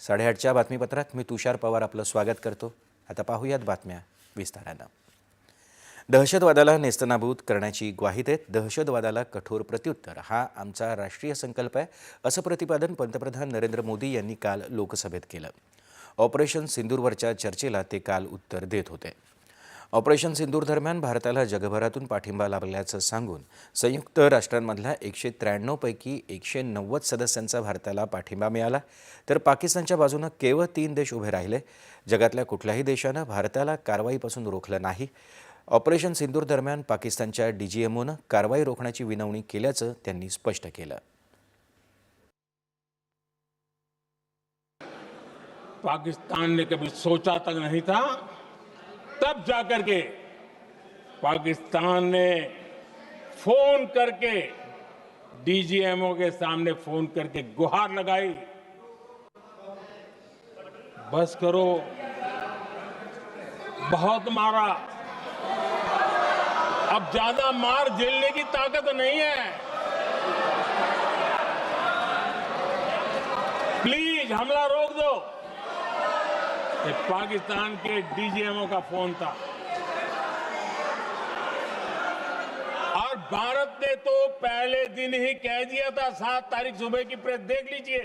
साडेआठच्या बातमीपत्रात मी तुषार पवार आपलं स्वागत करतो. आता पाहूयात बातम्या विस्तारानं. दहशतवादाला नेस्तनाबूत करण्याची ग्वाही देत दहशतवादाला कठोर प्रत्युत्तर. हा आमचा राष्ट्रीय संकल्प आहे असं प्रतिपादन पंतप्रधान नरेंद्र मोदी यांनी काल लोकसभेत केलं. ऑपरेशन सिंदूरवरच्या चर्चेला ते काल उत्तर देत होते. ऑपरेशन सिंदूर दरम्यान भारताला जगभरातून पाठिंबा लाभल्याचं सांगून संयुक्त राष्ट्रांमधल्या एकशे त्र्याण्णवपैकी एकशे नव्वद सदस्यांचा भारताला पाठिंबा मिळाला. तर पाकिस्तानच्या बाजूनं केवळ तीन देश उभे राहिले. जगातल्या कुठल्याही देशानं भारताला कारवाईपासून रोखलं नाही. ऑपरेशन सिंदूर दरम्यान पाकिस्तानच्या डीजीएमओनं कारवाई रोखण्याची विनवणी केल्याचं त्यांनी स्पष्ट केलं. पाकिस्तान ने कभी सोचा तक नहीं था. तब जाकर के पाकिस्तान ने फ़ोन करके डीजीएमओ के सामने फ़ोन करके गुहार लगाई। बस करो, बहुत मारा। अब ज़्यादा मार झेलने की ताकत नहीं है। प्लीज़ हमला रोक दो। ये पाकिस्तान के डीजीएमओ का फ़ोन था। और भारत ने तो पहले दिन ही कह दिया था, सात तारीख सुबह की प्रेस, देख लीजिए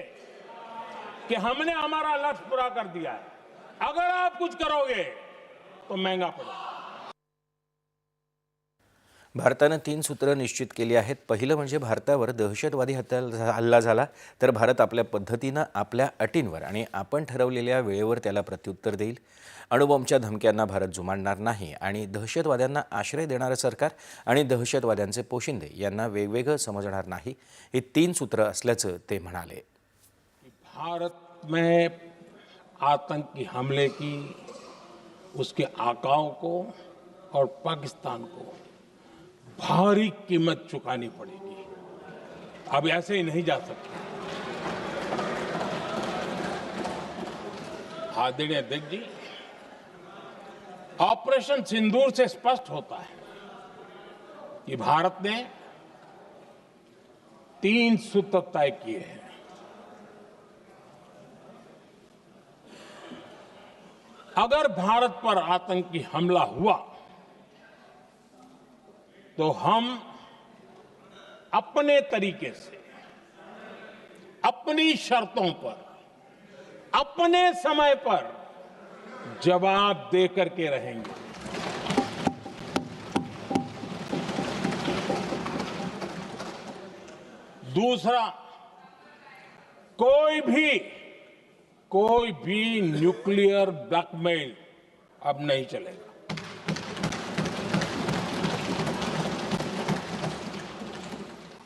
कि हमने हमारा लक्ष्य पूरा कर दिया है। अगर आप कुछ करोगे तो महँगा पड़ेगा। भारतानं तीन सूत्रं निश्चित केली आहेत. पहिलं म्हणजे भारतावर दहशतवादी हत्या हल्ला झाला तर भारत आपल्या पद्धतीनं आपल्या अटींवर आणि आपण ठरवलेल्या वेळेवर त्याला प्रत्युत्तर देईल. अणुबॉम्बच्या धमक्यांना भारत जुमानणार नाही आणि दहशतवाद्यांना आश्रय देणारं सरकार आणि दहशतवाद्यांचे पोशिंदे यांना वेगवेगळं समजणार नाही. ही तीन सूत्रं असल्याचं ते म्हणाले. भारत में आतंकी हमले की उसके आकाओं को और पाकिस्तान को भारी कीमत चुकानी पड़ेगी। अब ऐसे ही नहीं जा सकते। आदरणीय अध्यक्ष जी। ऑपरेशन सिंदूर से स्पष्ट होता है कि भारत ने तीन सूत्र तय किए हैं। अगर भारत पर आतंकी हमला हुआ तो हम अपने तरीके से, अपनी शर्तों पर, अपने समय पर जवाब दे करके रहेंगे। दूसरा, कोई भी कोई भी न्यूक्लियर ब्लैकमेल अब नहीं चलेगा।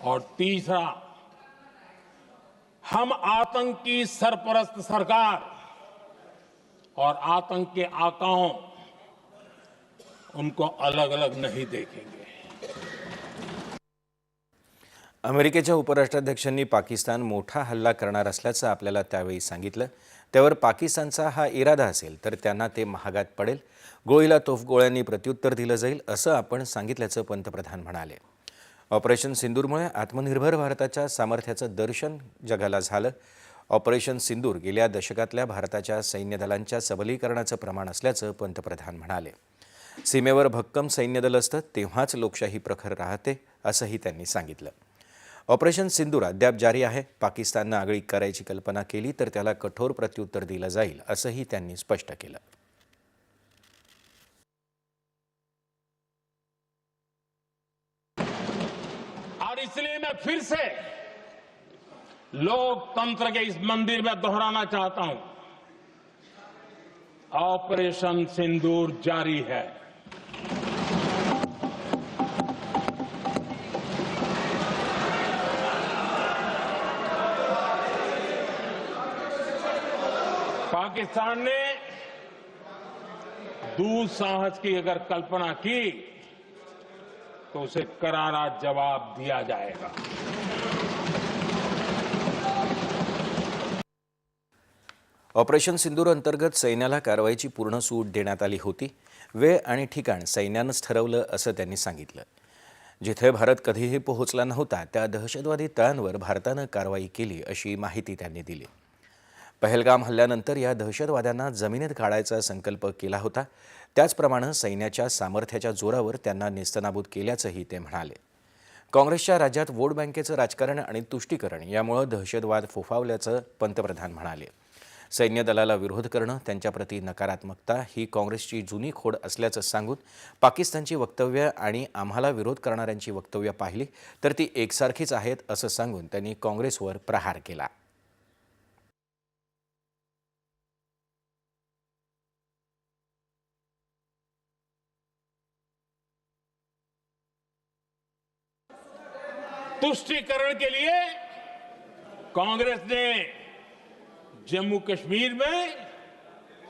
और तीसरा हम आतंक की सरपरस्त सरकार और आतंक के आकाओं उनको अलग अलग नहीं देखेंगे। अमेरिकेच्या उपराष्ट्राध्यक्षांनी पाकिस्तान मोठा हल्ला करणार असल्याचं आपल्याला त्यावेळी सांगितलं. त्यावर पाकिस्तानचा हा इरादा असेल तर त्यांना ते महागात पडेल. गोळीला तोफगोळ्यांनी प्रत्युत्तर दिलं जाईल असं आपण सांगितल्याचं पंतप्रधान म्हणाले. ऑपरेशन सिंदूरमुळे आत्मनिर्भर भारताच्या सामर्थ्याचं दर्शन जगाला झालं. ऑपरेशन सिंदूर गेल्या दशकातल्या भारताच्या सैन्यदलांच्या सबलीकरणाचं प्रमाण असल्याचं पंतप्रधान म्हणाले. सीमेवर भक्कम सैन्यदल असतं तेव्हाच लोकशाही प्रखर राहते असंही त्यांनी सांगितलं. ऑपरेशन सिंदूर अद्याप जारी आहे. पाकिस्ताननं आगळीक करायची कल्पना केली तर त्याला कठोर प्रत्युत्तर दिलं जाईल असंही त्यांनी स्पष्ट केलं. इसलिए मैं फिर से लोकतंत्र के इस मंदिर में दोहराना चाहता हूँ। ऑपरेशन सिंदूर जारी है। पाकिस्तान ने दुस्साहस की अगर कल्पना की तो उसे करारा जवाब दिया जाएगा। ऑपरेशन सिंदूर अंतर्गत सैन्याला कारवाईची पूर्ण सूट देण्यात आली होती. वेळ आणि ठिकाण सैन्यानंच ठरवलं असं त्यांनी सांगितलं. जिथे भारत कधीही पोहोचला नव्हता त्या दहशतवादी तळांवर भारतानं कारवाई केली अशी माहिती त्यांनी दिली. पहलगाम हल्ल्यानंतर या दहशतवाद्यांना जमिनीत काढायचा संकल्प केला होता. त्याचप्रमाणे सैन्याच्या सामर्थ्याच्या जोरावर त्यांना नेस्तनाबूत केल्याचंही ते म्हणाले. काँग्रेसच्या राज्यात वोट बँकेचं राजकारण आणि तुष्टीकरण यामुळं दहशतवाद फोफावल्याचं पंतप्रधान म्हणाले. सैन्य दलाला विरोध करणं त्यांच्याप्रती नकारात्मकता ही काँग्रेसची जुनी खोड असल्याचं सांगून पाकिस्तानची वक्तव्य आणि आम्हाला विरोध करणाऱ्यांची वक्तव्य पाहिली तर ती एकसारखीच आहेत असं सांगून त्यांनी काँग्रेसवर प्रहार केला. तुष्टीकरण के लिए कांग्रेस ने जम्मू कश्मीर में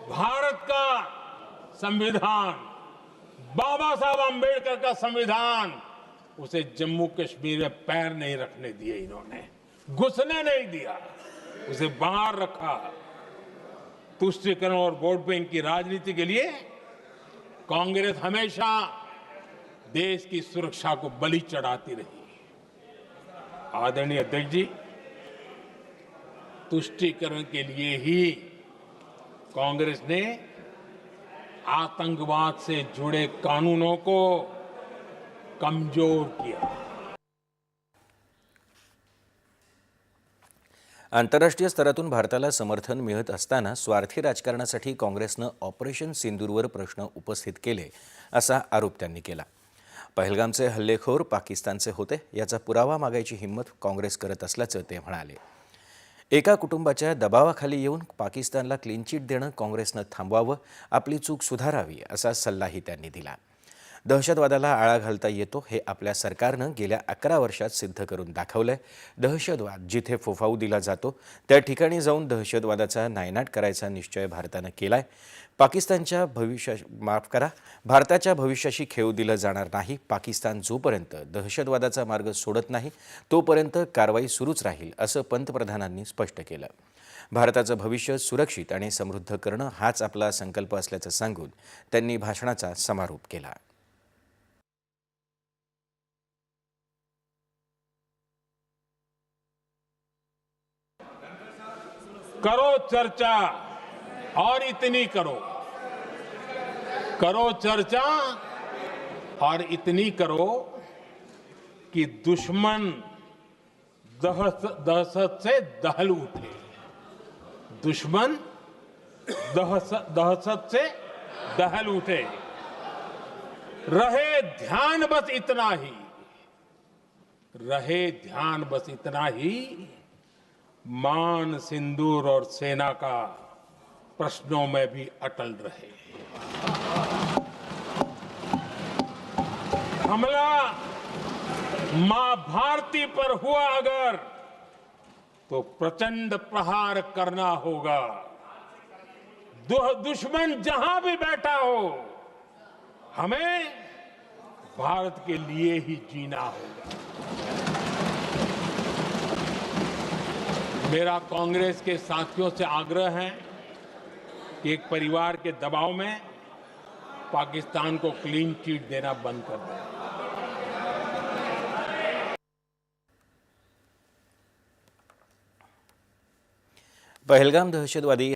भारत का संविधान, बाबा साहब आम्बेडकर का संविधान, उसे जम्मू कश्मीर में पैर नहीं रखने दिए इन्होंने, घुसने नहीं दिया, उसे बाहर रखा। तुष्टिकरण और वोट बैंक की राजनीति के लिए कांग्रेस हमेशा देश की सुरक्षा को बलि चढ़ाती रही। आदरणीय अध्यक्ष जी तुष्टीकरण के लिए ही कांग्रेस ने आतंकवाद से जुड़े कानूनों को कमजोर किया। आंतरराष्ट्रीय स्तरातून भारताला समर्थन मिळत असताना स्वार्थी राजकारणासाठी काँग्रेसनं ऑपरेशन सिंदूरवर प्रश्न उपस्थित केले असा आरोप त्यांनी केला. पहलगामचे हल्लेखोर पाकिस्तानचे होते याचा पुरावा मागायची हिंमत काँग्रेस करत असल्याचं ते म्हणाले. एका कुटुंबाच्या दबावाखाली येऊन पाकिस्तानला क्लीन चिट देणं काँग्रेसनं थांबवावं आपली चूक सुधारावी असा सल्लाही त्यांनी दिला. दहशतवादाला आळा घालता येतो हे आपल्या सरकारनं गेल्या अकरा वर्षात सिद्ध करून दाखवलंय. दहशतवाद जिथे फुफाऊ दिला जातो त्या ठिकाणी जाऊन दहशतवादाचा नायनाट करायचा निश्चय भारतानं केलाय. पाकिस्तानच्या भविष्या माफ करा भारताच्या भविष्याशी खेळू दिलं जाणार नाही. पाकिस्तान जोपर्यंत दहशतवादाचा मार्ग सोडत नाही तोपर्यंत कारवाई सुरूच राहील असं पंतप्रधानांनी स्पष्ट केलं. भारताचं भविष्य सुरक्षित आणि समृद्ध करणं हाच आपला संकल्प असल्याचं सांगून त्यांनी भाषणाचा समारोप केला. करो चर्चा और इतनी करो। करो चर्चा और इतनी करो कि दुश्मन दहशत से दहल उठे। दुश्मन दहशत से दहल उठे। रहे ध्यान बस इतना ही। रहे ध्यान बस इतना ही मान सिंदूर और सेना का प्रश्नों में भी अटल रहे। हमला माँ भारती पर हुआ अगर तो प्रचंड प्रहार करना होगा। दुश्मन जहाँ भी बैठा हो, हमें भारत के लिए ही जीना होगा। मेरा कांग्रेस के साथियों से आग्रह है कि एक परिवार के दबाव में पाकिस्तान को क्लीन चीट देना बंद कर दें। पहलगाम दहशतवादी